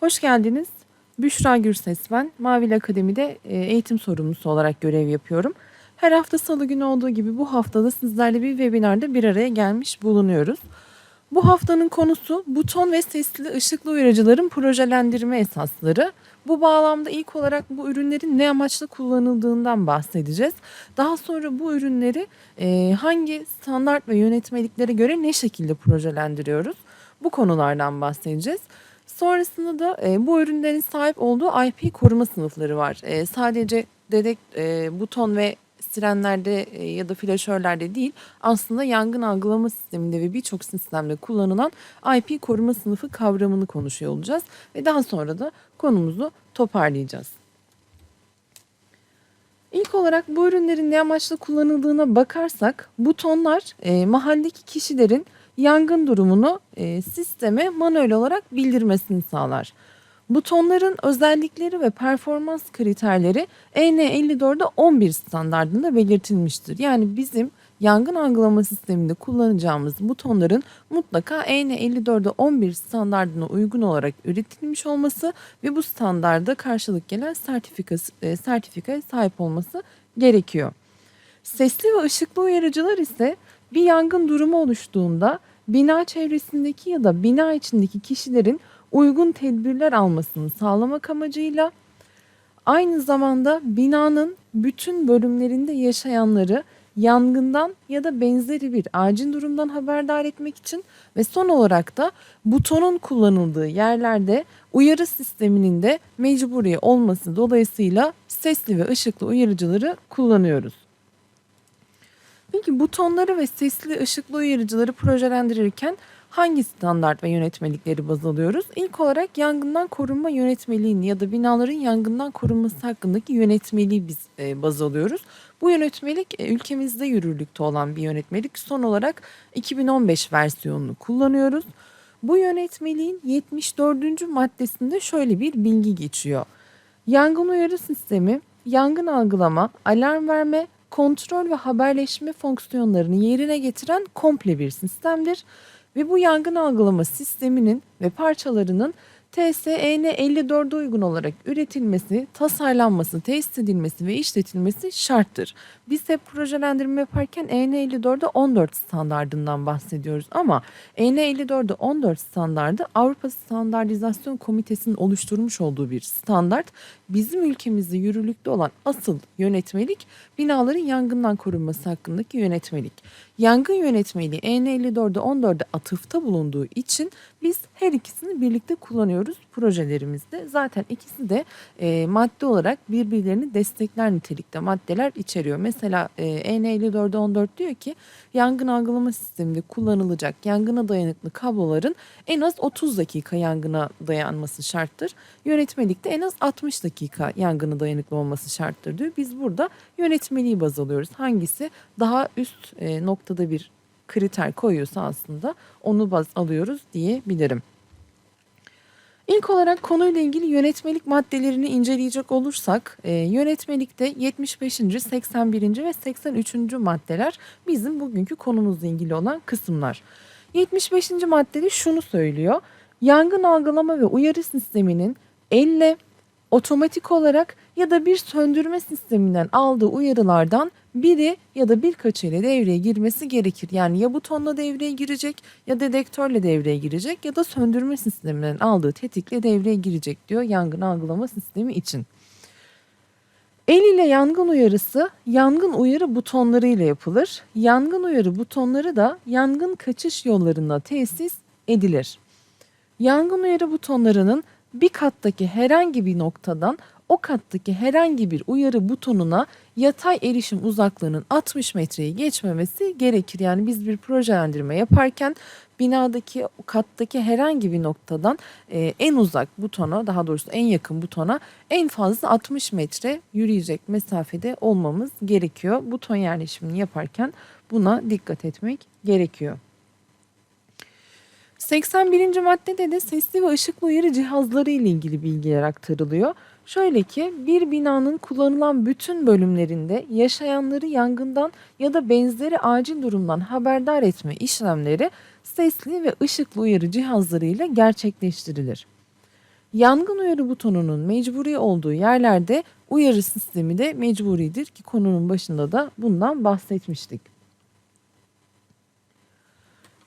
Hoş geldiniz. Büşra Gürses ben. Mavil Akademi'de e, eğitim sorumlusu olarak görev yapıyorum. Her hafta salı günü olduğu gibi bu haftada sizlerle bir webinarda bir araya gelmiş bulunuyoruz. Bu haftanın konusu buton ve sesli ışıklı uyarıcıların projelendirme esasları. Bu bağlamda ilk olarak bu ürünlerin ne amaçla kullanıldığından bahsedeceğiz. Daha sonra bu ürünleri e, hangi standart ve yönetmeliklere göre ne şekilde projelendiriyoruz? Bu konulardan bahsedeceğiz. Sonrasında da e, bu ürünlerin sahip olduğu IP koruma sınıfları var. E, sadece dedek e, buton ve sirenlerde e, ya da flaşörlerde değil aslında yangın algılama sisteminde ve birçok sistemde kullanılan IP koruma sınıfı kavramını konuşuyor olacağız ve daha sonra da konumuzu toparlayacağız. İlk olarak bu ürünlerin ne amaçla kullanıldığına bakarsak butonlar e, mahalledeki kişilerin yangın durumunu e, sisteme manuel olarak bildirmesini sağlar. Butonların özellikleri ve performans kriterleri EN54'de 11 standartında belirtilmiştir. Yani bizim yangın algılama sisteminde kullanacağımız butonların mutlaka EN54'de 11 standartına uygun olarak üretilmiş olması ve bu standarda karşılık gelen sertifikası, e, sertifikaya sahip olması gerekiyor. Sesli ve ışıklı uyarıcılar ise bir yangın durumu oluştuğunda bina çevresindeki ya da bina içindeki kişilerin uygun tedbirler almasını sağlamak amacıyla aynı zamanda binanın bütün bölümlerinde yaşayanları yangından ya da benzeri bir acil durumdan haberdar etmek için ve son olarak da butonun kullanıldığı yerlerde uyarı sisteminin de mecburi olması dolayısıyla sesli ve ışıklı uyarıcıları kullanıyoruz. Peki butonları ve sesli ışıklı uyarıcıları projelendirirken hangi standart ve yönetmelikleri baz alıyoruz? İlk olarak yangından korunma yönetmeliğini ya da binaların yangından korunması hakkındaki yönetmeliği biz e, baz alıyoruz. Bu yönetmelik e, ülkemizde yürürlükte olan bir yönetmelik. Son olarak 2015 versiyonunu kullanıyoruz. Bu yönetmeliğin 74. maddesinde şöyle bir bilgi geçiyor. Yangın uyarı sistemi, yangın algılama, alarm verme, kontrol ve haberleşme fonksiyonlarını yerine getiren komple bir sistemdir ve bu yangın algılama sisteminin ve parçalarının TSEN 54'e uygun olarak üretilmesi, tasarlanması, tesis edilmesi ve işletilmesi şarttır. Biz hep projelendirme yaparken EN 54'de 14 standardından bahsediyoruz ama EN 54'de 14 standardı Avrupa Standartizasyon Komitesi'nin oluşturmuş olduğu bir standart. Bizim ülkemizde yürürlükte olan asıl yönetmelik binaların yangından korunması hakkındaki yönetmelik. Yangın yönetmeliği EN 54'de 14'de atıfta bulunduğu için biz her ikisini birlikte kullanıyoruz projelerimizde. Zaten ikisi de e, madde olarak birbirlerini destekler nitelikte maddeler içeriyor. Mesela e, EN 54'de 14 diyor ki yangın algılama sisteminde kullanılacak yangına dayanıklı kabloların en az 30 dakika yangına dayanması şarttır. Yönetmelikte en az 60 dakika yangına dayanıklı olması şarttır diyor. Biz burada yönetmeliği baz alıyoruz. Hangisi daha üst e, noktada bir kriter koyuyorsa aslında onu baz alıyoruz diyebilirim. İlk olarak konuyla ilgili yönetmelik maddelerini inceleyecek olursak e, yönetmelikte 75. 81. ve 83. maddeler bizim bugünkü konumuzla ilgili olan kısımlar. 75. maddede şunu söylüyor. Yangın algılama ve uyarı sisteminin elle otomatik olarak ya da bir söndürme sisteminden aldığı uyarılardan biri ya da birkaçı ile devreye girmesi gerekir. Yani ya butonla devreye girecek ya dedektörle devreye girecek ya da söndürme sisteminden aldığı tetikle devreye girecek diyor yangın algılama sistemi için. El ile yangın uyarısı yangın uyarı butonları ile yapılır. Yangın uyarı butonları da yangın kaçış yollarına tesis edilir. Yangın uyarı butonlarının bir kattaki herhangi bir noktadan o kattaki herhangi bir uyarı butonuna yatay erişim uzaklığının 60 metreyi geçmemesi gerekir. Yani biz bir projelendirme yaparken binadaki kattaki herhangi bir noktadan e, en uzak butona daha doğrusu en yakın butona en fazla 60 metre yürüyecek mesafede olmamız gerekiyor. Buton yerleşimini yaparken buna dikkat etmek gerekiyor. 81. maddede de sesli ve ışıklı uyarı cihazları ile ilgili bilgiler aktarılıyor. Şöyle ki bir binanın kullanılan bütün bölümlerinde yaşayanları yangından ya da benzeri acil durumdan haberdar etme işlemleri sesli ve ışıklı uyarı cihazları ile gerçekleştirilir. Yangın uyarı butonunun mecburi olduğu yerlerde uyarı sistemi de mecburidir ki konunun başında da bundan bahsetmiştik.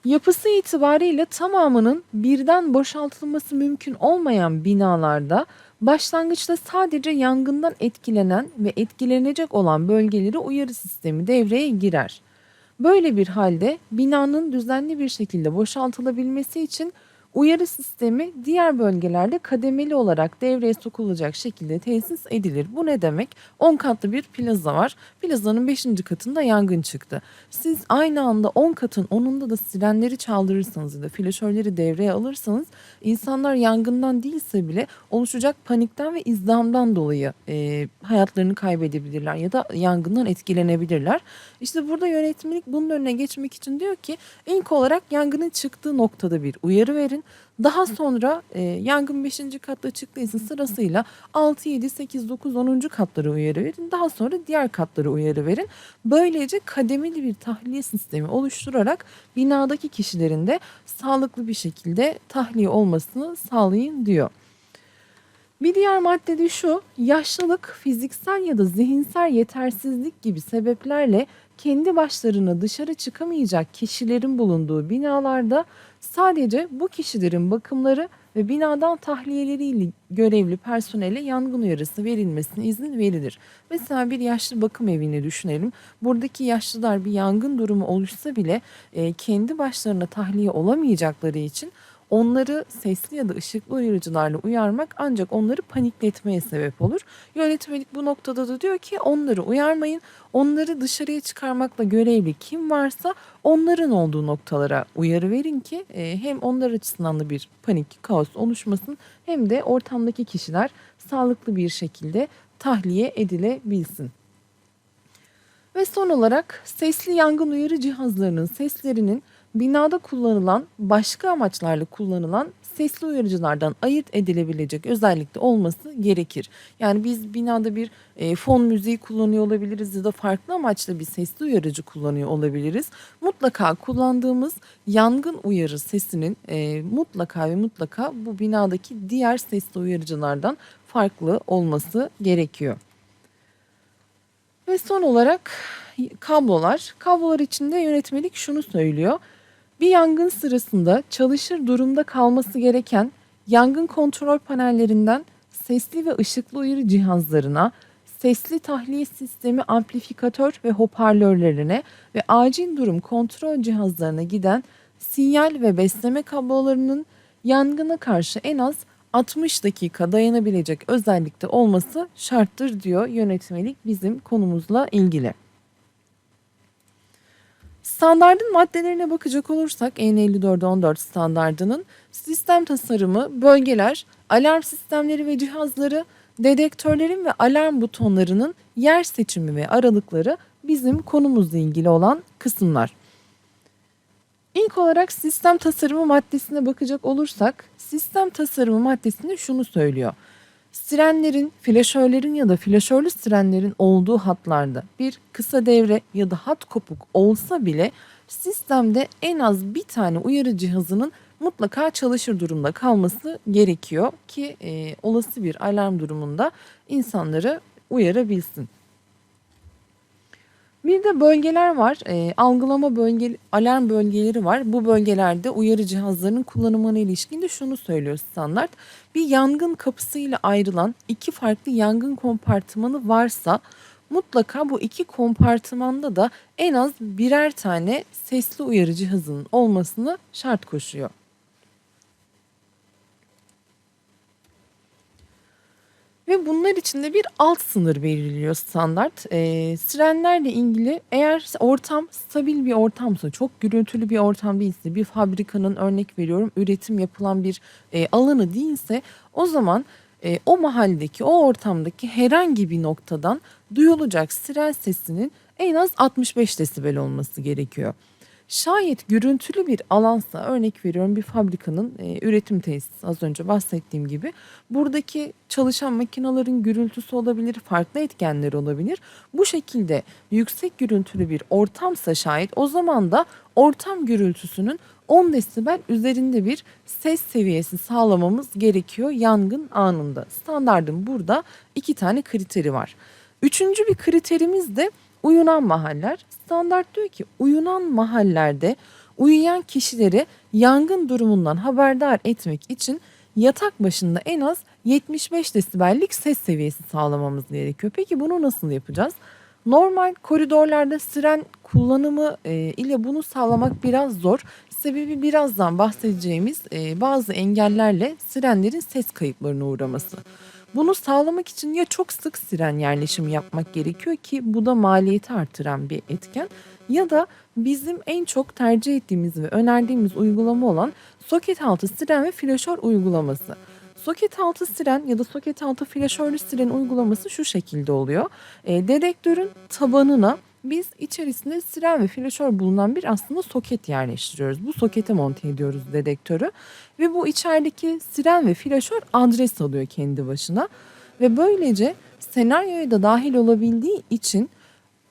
Yapısı itibariyle tamamının birden boşaltılması mümkün olmayan binalarda başlangıçta sadece yangından etkilenen ve etkilenecek olan bölgeleri uyarı sistemi devreye girer. Böyle bir halde binanın düzenli bir şekilde boşaltılabilmesi için uyarı sistemi diğer bölgelerde kademeli olarak devreye sokulacak şekilde tesis edilir. Bu ne demek? 10 katlı bir plaza var. Plazanın 5. katında yangın çıktı. Siz aynı anda 10 katın 10'unda da sirenleri çaldırırsanız ya da flaşörleri devreye alırsanız insanlar yangından değilse bile oluşacak panikten ve izdihamdan dolayı e, hayatlarını kaybedebilirler ya da yangından etkilenebilirler. İşte burada yönetmelik bunun önüne geçmek için diyor ki ilk olarak yangının çıktığı noktada bir uyarı verin. Daha sonra e, yangın 5. katta çıktıysa sırasıyla 6, 7, 8, 9, 10. katlara uyarı verin. Daha sonra diğer katlara uyarı verin. Böylece kademeli bir tahliye sistemi oluşturarak binadaki kişilerin de sağlıklı bir şekilde tahliye olmasını sağlayın diyor. Bir diğer madde de şu, yaşlılık, fiziksel ya da zihinsel yetersizlik gibi sebeplerle kendi başlarına dışarı çıkamayacak kişilerin bulunduğu binalarda sadece bu kişilerin bakımları ve binadan tahliyeleriyle görevli personele yangın uyarısı verilmesine izin verilir. Mesela bir yaşlı bakım evini düşünelim. Buradaki yaşlılar bir yangın durumu oluşsa bile e, kendi başlarına tahliye olamayacakları için onları sesli ya da ışıklı uyarıcılarla uyarmak ancak onları panikletmeye sebep olur. Yönetmelik bu noktada da diyor ki onları uyarmayın. Onları dışarıya çıkarmakla görevli kim varsa onların olduğu noktalara uyarı verin ki e, hem onlar açısından da bir panik, kaos oluşmasın hem de ortamdaki kişiler sağlıklı bir şekilde tahliye edilebilsin. Ve son olarak sesli yangın uyarı cihazlarının seslerinin binada kullanılan başka amaçlarla kullanılan sesli uyarıcılardan ayırt edilebilecek özellikte olması gerekir. Yani biz binada bir e, fon müziği kullanıyor olabiliriz ya da farklı amaçla bir sesli uyarıcı kullanıyor olabiliriz. Mutlaka kullandığımız yangın uyarı sesinin e, mutlaka ve mutlaka bu binadaki diğer sesli uyarıcılardan farklı olması gerekiyor. Ve son olarak kablolar. Kablolar içinde yönetmelik şunu söylüyor. Bir yangın sırasında çalışır durumda kalması gereken yangın kontrol panellerinden sesli ve ışıklı uyarı cihazlarına, sesli tahliye sistemi amplifikatör ve hoparlörlerine ve acil durum kontrol cihazlarına giden sinyal ve besleme kablolarının yangına karşı en az 60 dakika dayanabilecek özellikte olması şarttır diyor yönetmelik bizim konumuzla ilgili. Standardın maddelerine bakacak olursak N5414 standardının sistem tasarımı, bölgeler, alarm sistemleri ve cihazları, dedektörlerin ve alarm butonlarının yer seçimi ve aralıkları bizim konumuzla ilgili olan kısımlar. İlk olarak sistem tasarımı maddesine bakacak olursak sistem tasarımı maddesinde şunu söylüyor. Sirenlerin, flaşörlerin ya da flaşörlü sirenlerin olduğu hatlarda bir kısa devre ya da hat kopuk olsa bile sistemde en az bir tane uyarı cihazının mutlaka çalışır durumda kalması gerekiyor ki e, olası bir alarm durumunda insanları uyarabilsin. Bir de bölgeler var. E, algılama bölge, alarm bölgeleri var. Bu bölgelerde uyarı cihazlarının kullanımına ilişkin de şunu söylüyor standart. Bir yangın kapısıyla ayrılan iki farklı yangın kompartımanı varsa mutlaka bu iki kompartımanda da en az birer tane sesli uyarı cihazının olmasını şart koşuyor. Ve bunlar için de bir alt sınır belirliyor standart. E, sirenlerle ilgili eğer ortam stabil bir ortamsa, çok gürültülü bir ortam değilse, bir fabrikanın örnek veriyorum üretim yapılan bir e, alanı değilse o zaman e, o mahalledeki, o ortamdaki herhangi bir noktadan duyulacak siren sesinin en az 65 desibel olması gerekiyor. Şayet gürültülü bir alansa örnek veriyorum bir fabrikanın e, üretim tesisi az önce bahsettiğim gibi buradaki çalışan makinelerin gürültüsü olabilir, farklı etkenler olabilir. Bu şekilde yüksek gürültülü bir ortamsa şayet o zaman da ortam gürültüsünün 10 desibel üzerinde bir ses seviyesi sağlamamız gerekiyor yangın anında. Standardın burada iki tane kriteri var. Üçüncü bir kriterimiz de uyunan mahaller. Standart diyor ki uyunan mahallerde uyuyan kişileri yangın durumundan haberdar etmek için yatak başında en az 75 desibellik ses seviyesi sağlamamız gerekiyor. Peki bunu nasıl yapacağız? Normal koridorlarda siren kullanımı e, ile bunu sağlamak biraz zor. Sebebi birazdan bahsedeceğimiz e, bazı engellerle sirenlerin ses kayıplarına uğraması. Bunu sağlamak için ya çok sık siren yerleşimi yapmak gerekiyor ki bu da maliyeti artıran bir etken ya da bizim en çok tercih ettiğimiz ve önerdiğimiz uygulama olan soket altı siren ve flaşör uygulaması. Soket altı siren ya da soket altı flaşörlü siren uygulaması şu şekilde oluyor. E, dedektörün tabanına biz içerisinde siren ve flaşör bulunan bir aslında soket yerleştiriyoruz. Bu sokete monte ediyoruz dedektörü ve bu içerideki siren ve flaşör adres alıyor kendi başına ve böylece senaryoya da dahil olabildiği için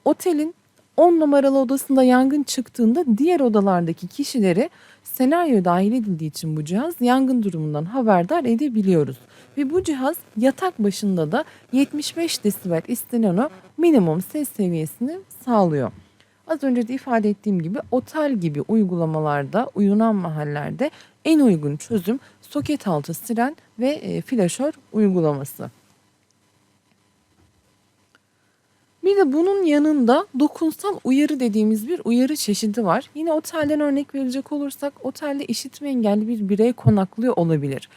otelin 10 numaralı odasında yangın çıktığında diğer odalardaki kişileri senaryo dahil edildiği için bu cihaz yangın durumundan haberdar edebiliyoruz. Ve bu cihaz yatak başında da 75 desibel istenen o minimum ses seviyesini sağlıyor. Az önce de ifade ettiğim gibi otel gibi uygulamalarda, uyunan mahallerde en uygun çözüm soket altı siren ve e, flaşör uygulaması. Bir de bunun yanında dokunsal uyarı dediğimiz bir uyarı çeşidi var. Yine otelden örnek verecek olursak otelde işitme engelli bir birey konaklıyor olabilir.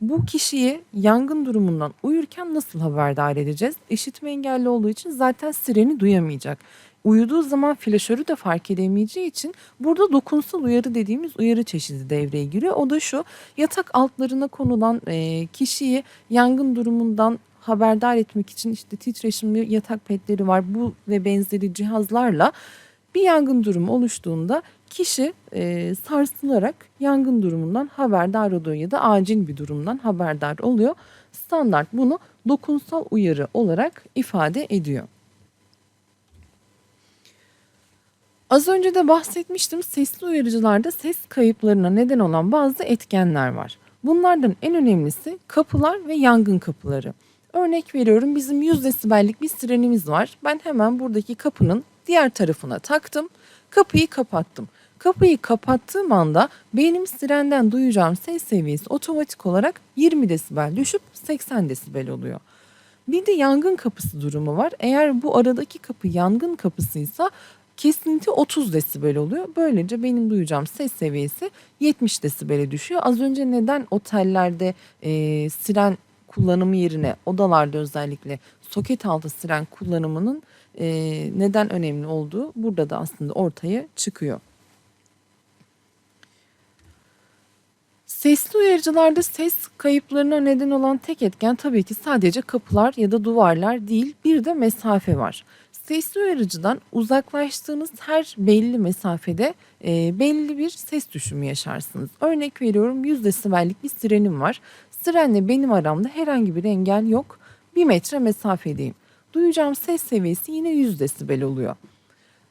Bu kişiyi yangın durumundan uyurken nasıl haberdar edeceğiz? İşitme engelli olduğu için zaten sireni duyamayacak. Uyuduğu zaman flaşörü de fark edemeyeceği için burada dokunsal uyarı dediğimiz uyarı çeşidi devreye giriyor. O da şu yatak altlarına konulan kişiyi yangın durumundan haberdar etmek için işte titreşimli yatak petleri var. Bu ve benzeri cihazlarla bir yangın durumu oluştuğunda kişi e, sarsılarak yangın durumundan haberdar oluyor ya da acil bir durumdan haberdar oluyor. Standart bunu dokunsal uyarı olarak ifade ediyor. Az önce de bahsetmiştim sesli uyarıcılarda ses kayıplarına neden olan bazı etkenler var. Bunlardan en önemlisi kapılar ve yangın kapıları. Örnek veriyorum bizim 100 desibellik bir sirenimiz var. Ben hemen buradaki kapının diğer tarafına taktım. Kapıyı kapattım. Kapıyı kapattığım anda benim sirenden duyacağım ses seviyesi otomatik olarak 20 desibel düşüp 80 desibel oluyor. Bir de yangın kapısı durumu var. Eğer bu aradaki kapı yangın kapısıysa kesinti 30 desibel oluyor. Böylece benim duyacağım ses seviyesi 70 desibele düşüyor. Az önce neden otellerde e, siren kullanımı yerine odalarda özellikle soket altı siren kullanımının e, neden önemli olduğu burada da aslında ortaya çıkıyor. Sesli uyarıcılarda ses kayıplarına neden olan tek etken tabii ki sadece kapılar ya da duvarlar değil bir de mesafe var. Sesli uyarıcıdan uzaklaştığınız her belli mesafede e, belli bir ses düşümü yaşarsınız. Örnek veriyorum 100 desibellik bir sirenim var. Sirenle benim aramda herhangi bir engel yok. Bir metre mesafedeyim. Duyacağım ses seviyesi yine 100 desibel oluyor.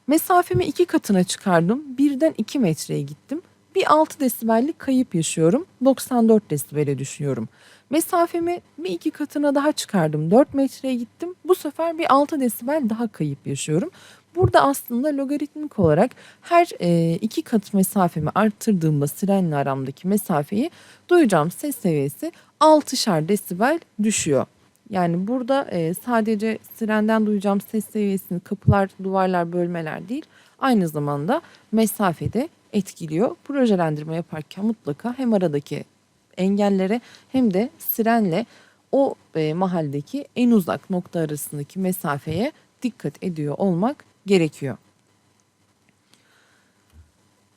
Mesafemi iki katına çıkardım. Birden 2 metreye gittim. Bir 6 desibellik kayıp yaşıyorum. 94 desibele düşüyorum. Mesafemi bir iki katına daha çıkardım. 4 metreye gittim. Bu sefer bir 6 desibel daha kayıp yaşıyorum. Burada aslında logaritmik olarak her e, iki kat mesafemi arttırdığımda sirenle aramdaki mesafeyi duyacağım ses seviyesi 6'şar desibel düşüyor. Yani burada e, sadece sirenden duyacağım ses seviyesini kapılar, duvarlar, bölmeler değil aynı zamanda mesafede etkiliyor. Projelendirme yaparken mutlaka hem aradaki engellere hem de sirenle o e, mahalledeki en uzak nokta arasındaki mesafeye dikkat ediyor olmak gerekiyor.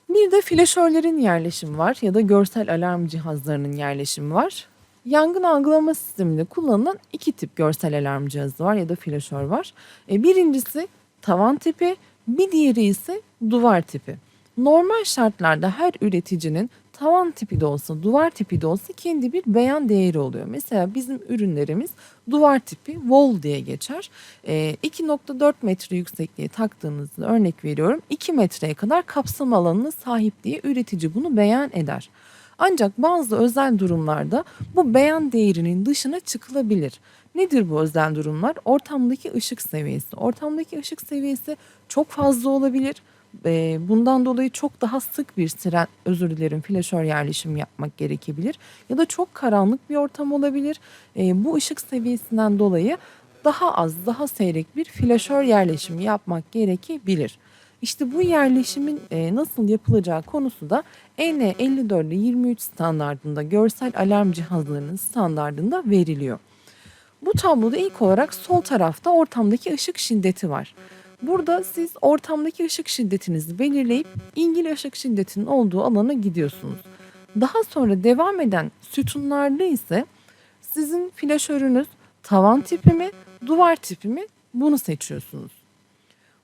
Bir de flaşörlerin yerleşimi var ya da görsel alarm cihazlarının yerleşimi var. Yangın algılama sisteminde kullanılan iki tip görsel alarm cihazı var ya da flaşör var. E, birincisi tavan tipi, bir diğeri ise duvar tipi. Normal şartlarda her üreticinin tavan tipi de olsa, duvar tipi de olsa kendi bir beyan değeri oluyor. Mesela bizim ürünlerimiz duvar tipi wall diye geçer. Ee, 2.4 metre yüksekliğe taktığınızda örnek veriyorum 2 metreye kadar kapsam alanına sahip diye üretici bunu beyan eder. Ancak bazı özel durumlarda bu beyan değerinin dışına çıkılabilir. Nedir bu özel durumlar? Ortamdaki ışık seviyesi. Ortamdaki ışık seviyesi çok fazla olabilir. Eee, bundan dolayı çok daha sık bir siren, özür dilerim, flaşör yerleşimi yapmak gerekebilir. Ya da çok karanlık bir ortam olabilir. Eee, bu ışık seviyesinden dolayı daha az, daha seyrek bir flaşör yerleşimi yapmak gerekebilir. İşte bu yerleşimin eee, nasıl yapılacağı konusu da EN54 23 standardında görsel alarm cihazlarının standardında veriliyor. Bu tabloda ilk olarak sol tarafta ortamdaki ışık şiddeti var. Burada siz ortamdaki ışık şiddetinizi belirleyip ilgili ışık şiddetinin olduğu alana gidiyorsunuz. Daha sonra devam eden sütunlarda ise sizin flaşörünüz tavan tipi mi, duvar tipi mi bunu seçiyorsunuz.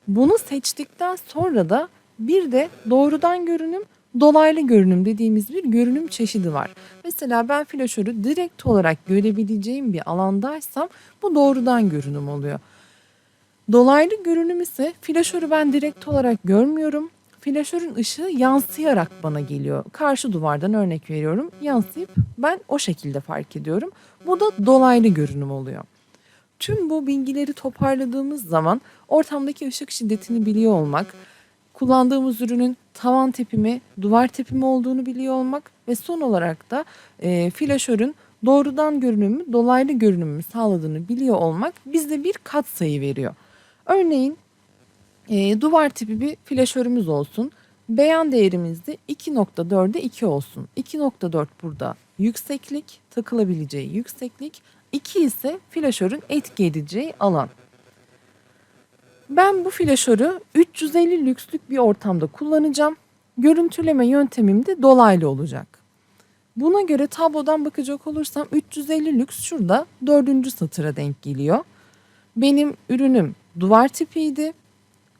Bunu seçtikten sonra da bir de doğrudan görünüm, dolaylı görünüm dediğimiz bir görünüm çeşidi var. Mesela ben flaşörü direkt olarak görebileceğim bir alandaysam bu doğrudan görünüm oluyor. Dolaylı görünüm ise flaşörü ben direkt olarak görmüyorum. Flaşörün ışığı yansıyarak bana geliyor. Karşı duvardan örnek veriyorum. Yansıyıp ben o şekilde fark ediyorum. Bu da dolaylı görünüm oluyor. Tüm bu bilgileri toparladığımız zaman ortamdaki ışık şiddetini biliyor olmak, kullandığımız ürünün tavan tipi mi, duvar tipi mi olduğunu biliyor olmak ve son olarak da e, flaşörün doğrudan görünümü, dolaylı görünümü sağladığını biliyor olmak bize bir katsayı veriyor. Örneğin e, duvar tipi bir flaşörümüz olsun. Beyan değerimiz de 2.4'e 2 olsun. 2.4 burada yükseklik, takılabileceği yükseklik. 2 ise flaşörün etki edeceği alan. Ben bu flaşörü 350 lükslük bir ortamda kullanacağım. Görüntüleme yöntemim de dolaylı olacak. Buna göre tablodan bakacak olursam 350 lüks şurada dördüncü satıra denk geliyor. Benim ürünüm duvar tipiydi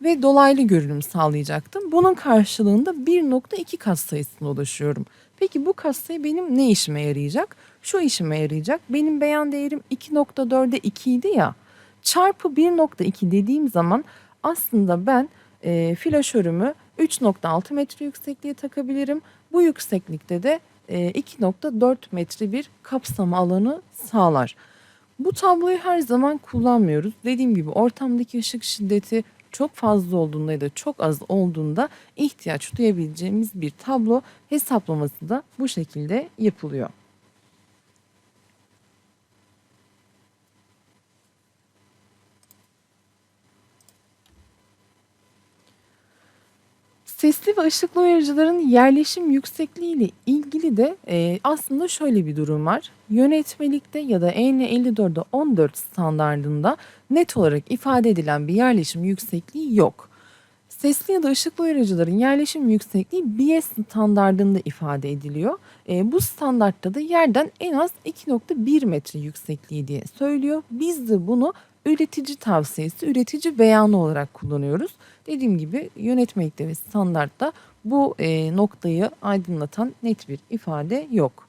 ve dolaylı görünüm sağlayacaktım. Bunun karşılığında 1.2 kat sayısına ulaşıyorum. Peki bu kat sayı benim ne işime yarayacak? Şu işime yarayacak. Benim beyan değerim 2.4'e 2 idi ya. Çarpı 1.2 dediğim zaman aslında ben e, flaşörümü 3.6 metre yüksekliğe takabilirim. Bu yükseklikte de e, 2.4 metre bir kapsama alanı sağlar. Bu tabloyu her zaman kullanmıyoruz. Dediğim gibi ortamdaki ışık şiddeti çok fazla olduğunda ya da çok az olduğunda ihtiyaç duyabileceğimiz bir tablo hesaplaması da bu şekilde yapılıyor. Sesli ve ışıklı uyarıcıların yerleşim yüksekliği ile ilgili de e, aslında şöyle bir durum var. Yönetmelikte ya da EN 54'de 14 standardında net olarak ifade edilen bir yerleşim yüksekliği yok. Sesli ya da ışıklı uyarıcıların yerleşim yüksekliği BS standardında ifade ediliyor. E, bu standartta da yerden en az 2.1 metre yüksekliği diye söylüyor. Biz de bunu üretici tavsiyesi, üretici beyanı olarak kullanıyoruz. Dediğim gibi yönetmelikte ve standartta bu e, noktayı aydınlatan net bir ifade yok.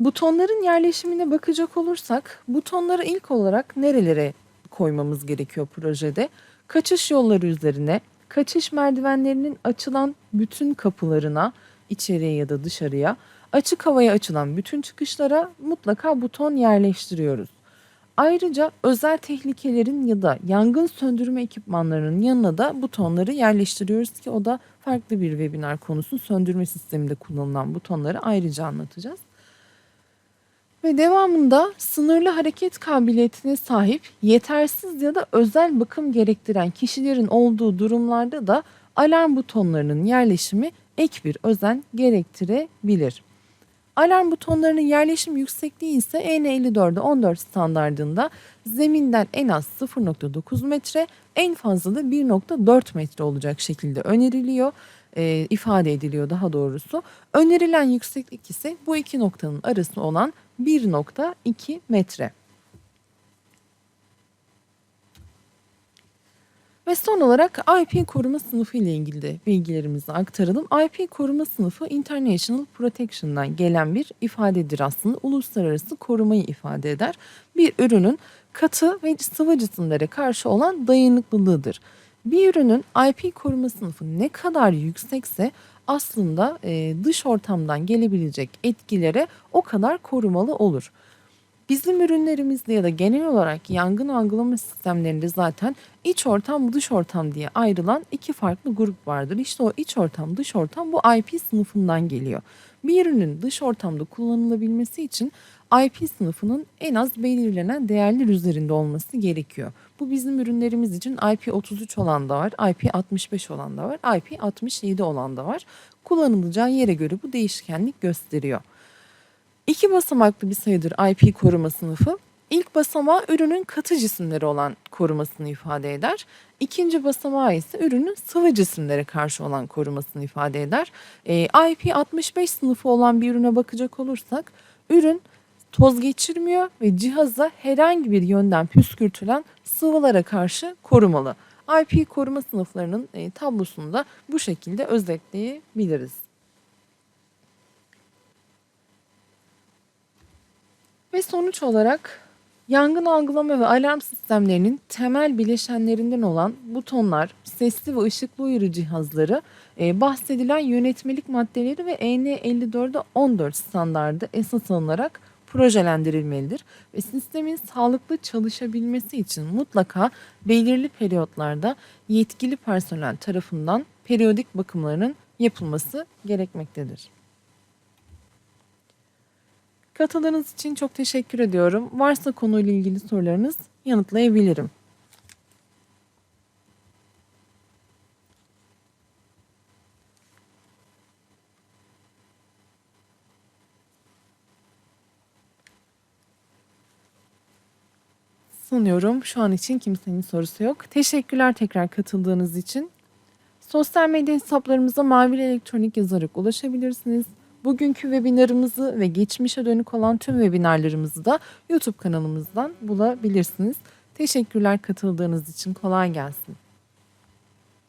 Butonların yerleşimine bakacak olursak butonları ilk olarak nerelere koymamız gerekiyor projede? Kaçış yolları üzerine, kaçış merdivenlerinin açılan bütün kapılarına, içeriye ya da dışarıya, açık havaya açılan bütün çıkışlara mutlaka buton yerleştiriyoruz. Ayrıca özel tehlikelerin ya da yangın söndürme ekipmanlarının yanına da butonları yerleştiriyoruz ki o da farklı bir webinar konusu. Söndürme sisteminde kullanılan butonları ayrıca anlatacağız. Ve devamında sınırlı hareket kabiliyetine sahip, yetersiz ya da özel bakım gerektiren kişilerin olduğu durumlarda da alarm butonlarının yerleşimi ek bir özen gerektirebilir. Alarm butonlarının yerleşim yüksekliği ise EN54'de 14 standardında zeminden en az 0.9 metre en fazla da 1.4 metre olacak şekilde öneriliyor. E, ifade ediliyor daha doğrusu. Önerilen yükseklik ise bu iki noktanın arası olan 1.2 metre. Ve son olarak IP koruma sınıfı ile ilgili de bilgilerimizi aktaralım. IP koruma sınıfı International Protection'dan gelen bir ifadedir aslında. Uluslararası korumayı ifade eder. Bir ürünün katı ve sıvı cisimlere karşı olan dayanıklılığıdır. Bir ürünün IP koruma sınıfı ne kadar yüksekse aslında dış ortamdan gelebilecek etkilere o kadar korumalı olur. Bizim ürünlerimizde ya da genel olarak yangın algılama sistemlerinde zaten iç ortam dış ortam diye ayrılan iki farklı grup vardır. İşte o iç ortam dış ortam bu IP sınıfından geliyor. Bir ürünün dış ortamda kullanılabilmesi için IP sınıfının en az belirlenen değerler üzerinde olması gerekiyor. Bu bizim ürünlerimiz için IP33 olan da var, IP65 olan da var, IP67 olan da var. Kullanılacağı yere göre bu değişkenlik gösteriyor. İki basamaklı bir sayıdır IP koruma sınıfı. İlk basamağı ürünün katı cisimleri olan korumasını ifade eder. İkinci basamağı ise ürünün sıvı cisimlere karşı olan korumasını ifade eder. E, IP65 sınıfı olan bir ürüne bakacak olursak ürün toz geçirmiyor ve cihaza herhangi bir yönden püskürtülen sıvılara karşı korumalı. IP koruma sınıflarının e, tablosunu da bu şekilde özetleyebiliriz. Ve sonuç olarak yangın algılama ve alarm sistemlerinin temel bileşenlerinden olan butonlar, sesli ve ışıklı uyarı cihazları, e, bahsedilen yönetmelik maddeleri ve EN 54'e 14 standardı esas alınarak projelendirilmelidir ve sistemin sağlıklı çalışabilmesi için mutlaka belirli periyotlarda yetkili personel tarafından periyodik bakımlarının yapılması gerekmektedir. Katıldığınız için çok teşekkür ediyorum. Varsa konuyla ilgili sorularınız yanıtlayabilirim. Sanıyorum şu an için kimsenin sorusu yok. Teşekkürler tekrar katıldığınız için. Sosyal medya hesaplarımıza Mavi Elektronik yazarak ulaşabilirsiniz. Bugünkü webinarımızı ve geçmişe dönük olan tüm webinarlarımızı da YouTube kanalımızdan bulabilirsiniz. Teşekkürler katıldığınız için. Kolay gelsin.